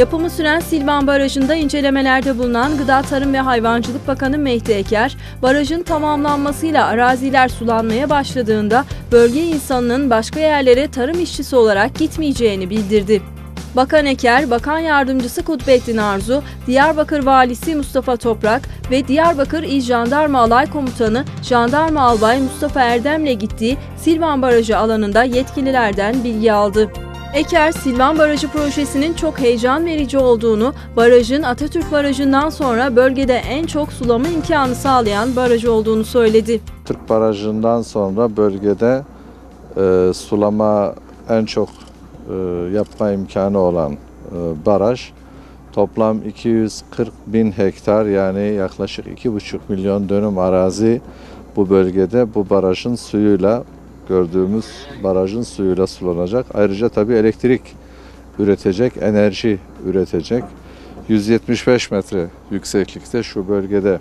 Yapımı süren Silvan Barajı'nda incelemelerde bulunan Gıda Tarım ve Hayvancılık Bakanı Mehdi Eker, barajın tamamlanmasıyla araziler sulanmaya başladığında bölge insanının başka yerlere tarım işçisi olarak gitmeyeceğini bildirdi. Bakan Eker, Bakan Yardımcısı Kutbettin Arzu, Diyarbakır Valisi Mustafa Toprak ve Diyarbakır İl Jandarma Alay Komutanı Jandarma Albay Mustafa Erdem'le gittiği Silvan Barajı alanında yetkililerden bilgi aldı. Eker, Silvan Barajı projesinin çok heyecan verici olduğunu, barajın Atatürk Barajı'ndan sonra bölgede en çok sulama imkanı sağlayan baraj olduğunu söyledi. Türk Barajı'ndan sonra bölgede e, sulama en çok e, yapma imkanı olan e, baraj. Toplam 240 bin hektar yani yaklaşık 2,5 milyon dönüm arazi bu bölgede bu barajın suyuyla gördüğümüz barajın suyuyla sulanacak. Ayrıca tabii elektrik üretecek, enerji üretecek. 175 metre yükseklikte şu bölgede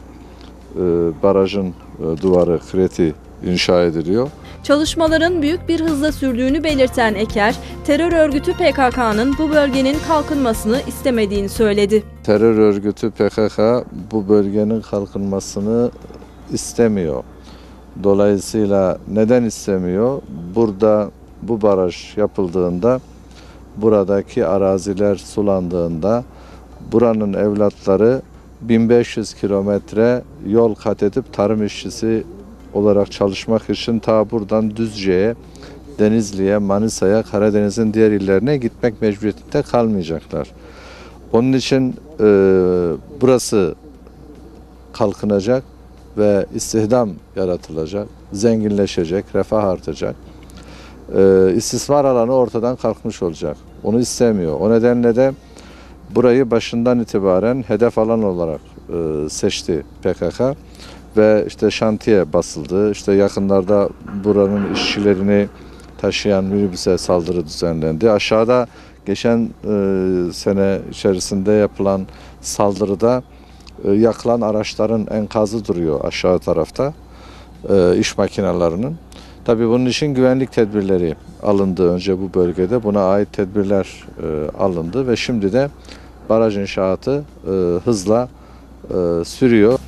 e, barajın e, duvarı, kreti inşa ediliyor. Çalışmaların büyük bir hızla sürdüğünü belirten Eker, terör örgütü PKK'nın bu bölgenin kalkınmasını istemediğini söyledi. Terör örgütü PKK bu bölgenin kalkınmasını istemiyor. Dolayısıyla neden istemiyor? Burada bu baraj yapıldığında, buradaki araziler sulandığında buranın evlatları 1500 kilometre yol kat edip tarım işçisi olarak çalışmak için ta buradan Düzce'ye, Denizli'ye, Manisa'ya, Karadeniz'in diğer illerine gitmek mecburiyetinde kalmayacaklar. Onun için e, burası kalkınacak ve istihdam yaratılacak, zenginleşecek, refah artacak. E, istismar alanı ortadan kalkmış olacak. Onu istemiyor. O nedenle de burayı başından itibaren hedef alan olarak e, seçti PKK ve işte şantiye basıldı. İşte yakınlarda buranın işçilerini taşıyan minibüse saldırı düzenlendi. Aşağıda geçen e, sene içerisinde yapılan saldırıda e, yakılan araçların enkazı duruyor aşağı tarafta e, iş makinelerinin. Tabii bunun için güvenlik tedbirleri alındı önce bu bölgede. Buna ait tedbirler e, alındı ve şimdi de baraj inşaatı e, hızla sürüyor.